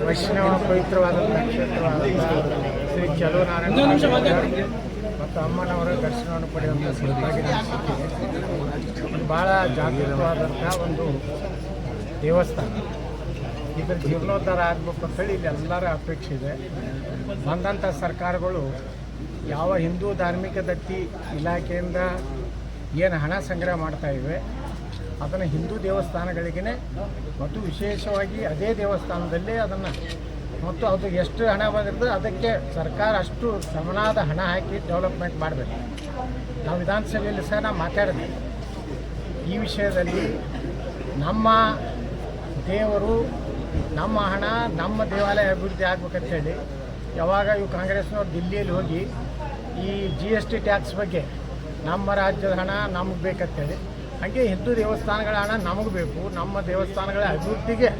ವೈಷ್ಣವ ಪವಿತ್ರವಾದ ಕ್ಷೇತ್ರವಾದಂಥ ಶ್ರೀ ಚಲುವನಾರಾಯಣ ಮತ್ತು ಅಮ್ಮನವರ ದರ್ಶನವನ್ನು ಪಡೆಯುವಂಥ ಸಲುವಾಗಿ ಭಾಳ ಜಾಗೃತವಾದಂಥ ಒಂದು ದೇವಸ್ಥಾನ. ಇದರ ಜೀರ್ಣೋದ್ಧಾರ ಆಗಬೇಕು ಅಂತೇಳಿ ಇಲ್ಲಿ ಎಲ್ಲರ ಅಪೇಕ್ಷೆ ಇದೆ. ಬಂದಂಥ ಸರ್ಕಾರಗಳು ಯಾವ ಹಿಂದೂ ಧಾರ್ಮಿಕ ದತ್ತಿ ಇಲಾಖೆಯಿಂದ ಏನು ಹಣ ಸಂಗ್ರಹ ಮಾಡ್ತಾ ಇವೆ ಅದನ್ನು ಹಿಂದೂ ದೇವಸ್ಥಾನಗಳಿಗೇ ಮತ್ತು ವಿಶೇಷವಾಗಿ ಅದೇ ದೇವಸ್ಥಾನದಲ್ಲೇ ಅದನ್ನು ಮತ್ತು ಅದು ಎಷ್ಟು ಹಣ ಬಂದಿರ್ತದೆ ಅದಕ್ಕೆ ಸರ್ಕಾರ ಅಷ್ಟು ಸಮನಾದ ಹಣ ಹಾಕಿ ಡೆವಲಪ್ಮೆಂಟ್ ಮಾಡಬೇಕು. ನಾವು ವಿಧಾನಸಭೆಯಲ್ಲಿ ಸಹ ನಾವು ಮಾತಾಡಿದ್ವಿ ಈ ವಿಷಯದಲ್ಲಿ ನಮ್ಮ ದೇವರು, ನಮ್ಮ ಹಣ, ನಮ್ಮ ದೇವಾಲಯ ಅಭಿವೃದ್ಧಿ ಆಗ್ಬೇಕಂತೇಳಿ ಯಾವಾಗ ಇವು ಕಾಂಗ್ರೆಸ್ನವ್ರು ದಿಲ್ಲಿಯಲ್ಲಿ ಹೋಗಿ ಈ ಜಿ ಎಸ್ ಟಿ ಟ್ಯಾಕ್ಸ್ ಬಗ್ಗೆ ನಮ್ಮ ರಾಜ್ಯದ ಹಣ ನಮಗೆ ಬೇಕಂತೇಳಿ ಹಾಗೆ ಹಿಂದೂ ದೇವಸ್ಥಾನಗಳ ಹಣ ನಮಗೆ ಬೇಕು. ನಮ್ಮ ದೇವಸ್ಥಾನಗಳ ಅಭಿವೃದ್ಧಿಗೆ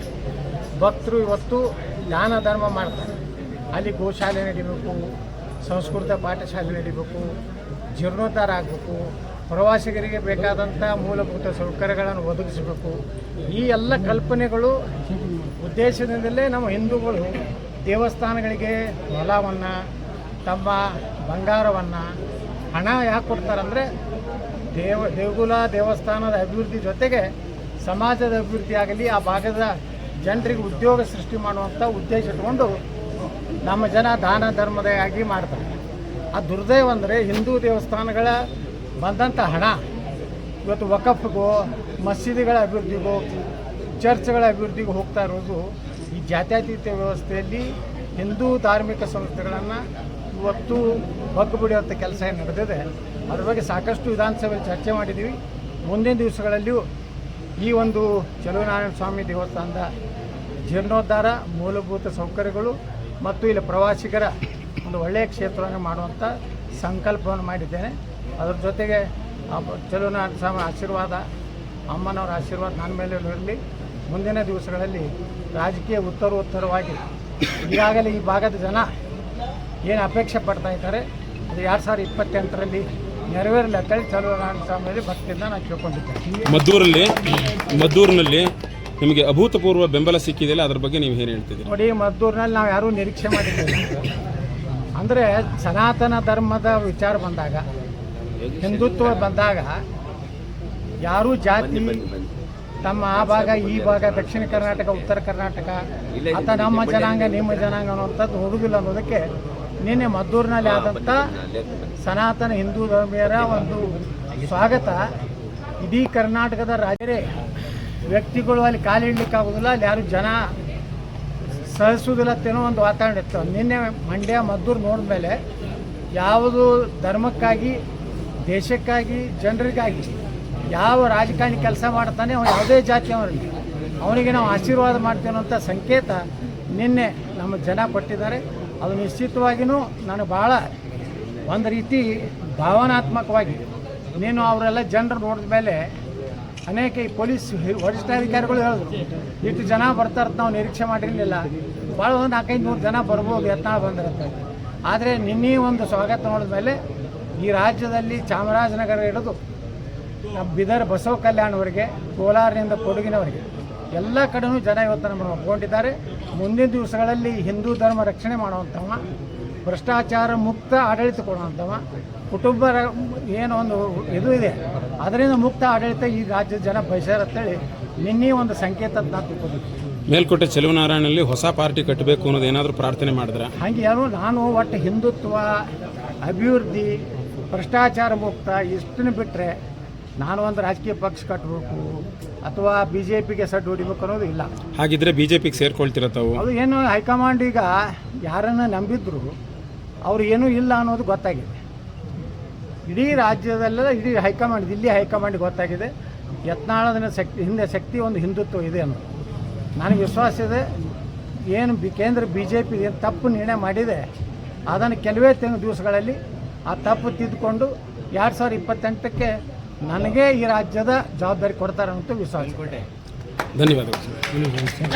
ಭಕ್ತರು ಇವತ್ತು ದಾನ ಧರ್ಮ ಮಾಡ್ತಾರೆ. ಅಲ್ಲಿ ಗೋಶಾಲೆ ನಡಿಬೇಕು, ಸಂಸ್ಕೃತ ಪಾಠಶಾಲೆ ನಡಿಬೇಕು, ಜೀರ್ಣೋದ್ಧಾರ ಆಗಬೇಕು, ಪ್ರವಾಸಿಗರಿಗೆ ಬೇಕಾದಂಥ ಮೂಲಭೂತ ಸೌಕರ್ಯಗಳನ್ನು ಒದಗಿಸಬೇಕು. ಈ ಎಲ್ಲ ಕಲ್ಪನೆಗಳು ಉದ್ದೇಶದಿಂದಲೇ ನಮ್ಮ ಹಿಂದೂಗಳು ದೇವಸ್ಥಾನಗಳಿಗೆ ಹೊಲವನ್ನು, ತಮ್ಮ ಬಂಗಾರವನ್ನು ಹಣ ಯಾಕೆ ಕೊಡ್ತಾರಂದರೆ ದೇವ ದೇಗುಲ ದೇವಸ್ಥಾನದ ಅಭಿವೃದ್ಧಿ ಜೊತೆಗೆ ಸಮಾಜದ ಅಭಿವೃದ್ಧಿ ಆಗಲಿ, ಆ ಭಾಗದ ಜನರಿಗೆ ಉದ್ಯೋಗ ಸೃಷ್ಟಿ ಮಾಡುವಂಥ ಉದ್ದೇಶ ಇಟ್ಕೊಂಡು ನಮ್ಮ ಜನ ದಾನ ಧರ್ಮದಾಗಿ ಮಾಡ್ತಾರೆ. ಆ ದುರ್ದೈವ ಅಂದರೆ ಹಿಂದೂ ದೇವಸ್ಥಾನಗಳ ಬಂದಂಥ ಹಣ, ಇವತ್ತು ವಕಫ್ಗೋ, ಮಸೀದಿಗಳ ಅಭಿವೃದ್ಧಿಗೂ, ಚರ್ಚ್ಗಳ ಅಭಿವೃದ್ಧಿಗೂ ಹೋಗ್ತಾ ಇರೋದು ಈ ಜಾತ್ಯತೀತ ವ್ಯವಸ್ಥೆಯಲ್ಲಿ ಹಿಂದೂ ಧಾರ್ಮಿಕ ಸಂಸ್ಥೆಗಳನ್ನು ಇವತ್ತು ಬಗ್ಗು ಬಿಡುವಂಥ ಕೆಲಸ ನಡೆದಿದೆ. ಅದ್ರ ಬಗ್ಗೆ ಸಾಕಷ್ಟು ವಿಧಾನಸಭೆಯಲ್ಲಿ ಚರ್ಚೆ ಮಾಡಿದ್ದೀವಿ. ಮುಂದಿನ ದಿವಸಗಳಲ್ಲಿಯೂ ಈ ಒಂದು ಚಲುವನಾರಾಯಣ ಸ್ವಾಮಿ ದೇವಸ್ಥಾನದ ಜೀರ್ಣೋದ್ಧಾರ, ಮೂಲಭೂತ ಸೌಕರ್ಯಗಳು ಮತ್ತು ಇಲ್ಲಿ ಪ್ರವಾಸಿಗರ ಒಂದು ಒಳ್ಳೆಯ ಕ್ಷೇತ್ರವನ್ನು ಮಾಡುವಂಥ ಸಂಕಲ್ಪವನ್ನು ಮಾಡಿದ್ದೇನೆ. ಅದರ ಜೊತೆಗೆ ಚಲುವನಾರಾಯಣ ಸ್ವಾಮಿ ಆಶೀರ್ವಾದ, ಅಮ್ಮನವರ ಆಶೀರ್ವಾದ ನನ್ನ ಮೇಲೆ ಇರಲಿ. ಮುಂದಿನ ದಿವಸಗಳಲ್ಲಿ ರಾಜಕೀಯ ಉತ್ತರೋತ್ತರವಾಗಿ ಈಗಾಗಲೇ ಈ ಭಾಗದ ಜನ ಏನು ಅಪೇಕ್ಷೆ ಪಡ್ತಾ ಇದ್ದಾರೆ, ಅದು ಎರಡು ಸಾವಿರದ ಇಪ್ಪತ್ತೆಂಟರಲ್ಲಿ ನೆರವೇರಲಿ ಅಂತೇಳಿ ಚಲುವನಾರಾಯಣ ಸ್ವಾಮಿಯಲ್ಲಿ ಭಕ್ತಿಯಿಂದ ನಾನು ಕೇಳ್ಕೊಂಡಿದ್ದೆ ಮದ್ದೂರಲ್ಲಿ ಮದ್ದೂರಿನಲ್ಲಿ ನಿಮಗೆ ಅಭೂತಪೂರ್ವ ಬೆಂಬಲ ಸಿಕ್ಕಿದೆಯಲ್ಲ ಅದ್ರ ಬಗ್ಗೆ ನೀವು ಏನು ಹೇಳ್ತಿದ್ದೀರಿ? ನೋಡಿ ಮದ್ದೂರಿನಲ್ಲಿ ನಾವು ಯಾರೂ ನಿರೀಕ್ಷೆ ಮಾಡಿದ್ದೇವೆ ಅಂದರೆ ಸನಾತನ ಧರ್ಮದ ವಿಚಾರ ಬಂದಾಗ ಹಿಂದುತ್ವ ಬಂದಾಗ ಯಾರೂ ಜಾತಿ ತಮ್ಮ ಆ ಭಾಗ ಈ ಭಾಗ ದಕ್ಷಿಣ ಕರ್ನಾಟಕ ಉತ್ತರ ಕರ್ನಾಟಕ ಅಥವಾ ನಮ್ಮ ಜನಾಂಗ ನಿಮ್ಮ ಜನಾಂಗ ಅನ್ನುವಂಥದ್ದು ಹೋಗುದಿಲ್ಲ ಅನ್ನೋದಕ್ಕೆ ನಿನ್ನೆ ಮದ್ದೂರಿನಲ್ಲಿ ಆದಂಥ ಸನಾತನ ಹಿಂದೂ ಧರ್ಮೀಯರ ಒಂದು ಸ್ವಾಗತ. ಇಡೀ ಕರ್ನಾಟಕದ ರಾಜರೇ ವ್ಯಕ್ತಿಗಳು ಅಲ್ಲಿ ಕಾಲಿಡ್ಲಿಕ್ಕೆ ಆಗೋದಿಲ್ಲ ಅಲ್ಲಿ ಯಾರು ಜನ ಸಹಿಸುವುದಿಲ್ಲ ಅಂತೇನೋ ಒಂದು ವಾತಾವರಣ ಇತ್ತು. ನಿನ್ನೆ ಮಂಡ್ಯ ಮದ್ದೂರು ನೋಡಿದ್ಮೇಲೆ ಯಾವುದು ಧರ್ಮಕ್ಕಾಗಿ ದೇಶಕ್ಕಾಗಿ ಜನರಿಗಾಗಿ ಯಾವ ರಾಜಕಾರಣಿ ಕೆಲಸ ಮಾಡ್ತಾನೆ ಅವನು ಯಾವುದೇ ಜಾತಿಯವರಲ್ಲಿ ಅವನಿಗೆ ನಾವು ಆಶೀರ್ವಾದ ಮಾಡ್ತೇವೆ ಅಂತ ಸಂಕೇತ ನಿನ್ನೆ ನಮ್ಮ ಜನ ಕೊಟ್ಟಿದ್ದಾರೆ. ಅದು ನಿಶ್ಚಿತವಾಗಿಯೂ ನನಗೆ ಭಾಳ ಒಂದು ರೀತಿ ಭಾವನಾತ್ಮಕವಾಗಿ ನೀನು ಅವರೆಲ್ಲ ಜನರು ನೋಡಿದ ಮೇಲೆ ಅನೇಕ ಈ ಪೊಲೀಸ್ ವರಿಷ್ಠಾಧಿಕಾರಿಗಳು ಹೇಳಿದ್ರು, ಇಷ್ಟು ಜನ ಬರ್ತಾರೆ ನಾವು ನಿರೀಕ್ಷೆ ಮಾಡಿರಲಿಲ್ಲ. ಭಾಳ ಒಂದು ನಾಲ್ಕೈದು ನೂರು ಜನ ಬರ್ಬೋದು, ಯತ್ನಾಳ ಬಂದಿರುತ್ತೆ ಆದರೆ ನಿನ್ನೆ ಒಂದು ಸ್ವಾಗತ ನೋಡಿದ ಮೇಲೆ ಈ ರಾಜ್ಯದಲ್ಲಿ ಚಾಮರಾಜನಗರ ಹಿಡಿದು ನಮ್ಮ ಬಿದರ್ ಬಸವ ಕಲ್ಯಾಣವರೆಗೆ ಕೋಲಾರದಿಂದ ಕೊಡಗಿನವರೆಗೆ ಎಲ್ಲ ಕಡೆಯೂ ಜನ ಇವತ್ತು ನಮ್ಮನ್ನು ಒಪ್ಕೊಂಡಿದ್ದಾರೆ. ಮುಂದಿನ ದಿವಸಗಳಲ್ಲಿ ಹಿಂದೂ ಧರ್ಮ ರಕ್ಷಣೆ ಮಾಡುವಂಥವ ಭ್ರಷ್ಟಾಚಾರ ಮುಕ್ತ ಆಡಳಿತ ಕೊಡುವಂಥವ ಕುಟುಂಬ ಏನೋ ಒಂದು ಇದು ಇದೆ. ಅದರಿಂದ ಮುಕ್ತ ಆಡಳಿತ ಈ ರಾಜ್ಯದ ಜನ ಅಂತೇಳಿ ನಿನ್ನೆ ಒಂದು ಸಂಕೇತ ನಾನು ಮೇಲ್ಕೋಟೆ ಚೆಲುವನಾರಾಯಣಲ್ಲಿ ಹೊಸ ಪಾರ್ಟಿ ಕಟ್ಟಬೇಕು ಅನ್ನೋದು ಏನಾದರೂ ಪ್ರಾರ್ಥನೆ ಮಾಡಿದ್ರೆ? ಹಾಗೆ ಯಾರು ನಾನು ಒಟ್ಟು ಹಿಂದುತ್ವ ಅಭಿವೃದ್ಧಿ ಭ್ರಷ್ಟಾಚಾರ ಮುಕ್ತ ಇಷ್ಟನ್ನು ಬಿಟ್ಟರೆ ನಾನು ಒಂದು ರಾಜಕೀಯ ಪಕ್ಷ ಕಟ್ಟಬೇಕು ಅಥವಾ ಬಿ ಜೆ ಪಿಗೆ ಸಡ್ ಹೊಡಿಬೇಕು ಅನ್ನೋದು ಇಲ್ಲ. ಹಾಗಿದ್ರೆ ಬಿಜೆಪಿಗೆ ಸೇರ್ಕೊಳ್ತಿರ ತಾವು? ಅದು ಏನು ಹೈಕಮಾಂಡ್ ಈಗ ಯಾರನ್ನು ನಂಬಿದ್ರು ಅವ್ರು ಏನೂ ಇಲ್ಲ ಅನ್ನೋದು ಗೊತ್ತಾಗಿದೆ. ಇಡೀ ರಾಜ್ಯದಲ್ಲೆಲ್ಲ ಇಡೀ ಹೈಕಮಾಂಡ್ ದಿಲ್ಲಿ ಹೈಕಮಾಂಡ್ ಗೊತ್ತಾಗಿದೆ. ಯತ್ನಾಳದ ಶಕ್ತಿ ಹಿಂದೆ ಶಕ್ತಿ ಒಂದು ಹಿಂದುತ್ವ ಇದೆ ಅನ್ನೋದು. ನನಗೆ ವಿಶ್ವಾಸ ಇದೆ ಏನು ಬಿ ಕೇಂದ್ರ ಬಿ ಜೆ ಪಿ ಏನು ತಪ್ಪು ನಿರ್ಣಯ ಮಾಡಿದೆ ಅದನ್ನು ಕೆಲವೇ ತಿಂಗಳು ದಿವಸಗಳಲ್ಲಿ ಆ ತಪ್ಪು ತಿದ್ದುಕೊಂಡು ಎರಡು ಸಾವಿರದ ಇಪ್ಪತ್ತೆಂಟಕ್ಕೆ ನನಗೆ ಈ ರಾಜ್ಯದ ಜವಾಬ್ದಾರಿ ಕೊಡ್ತಾರೆ ಅಂತ ವಿಶ್ವಾಸ ಧನ್ಯವಾದಗಳು.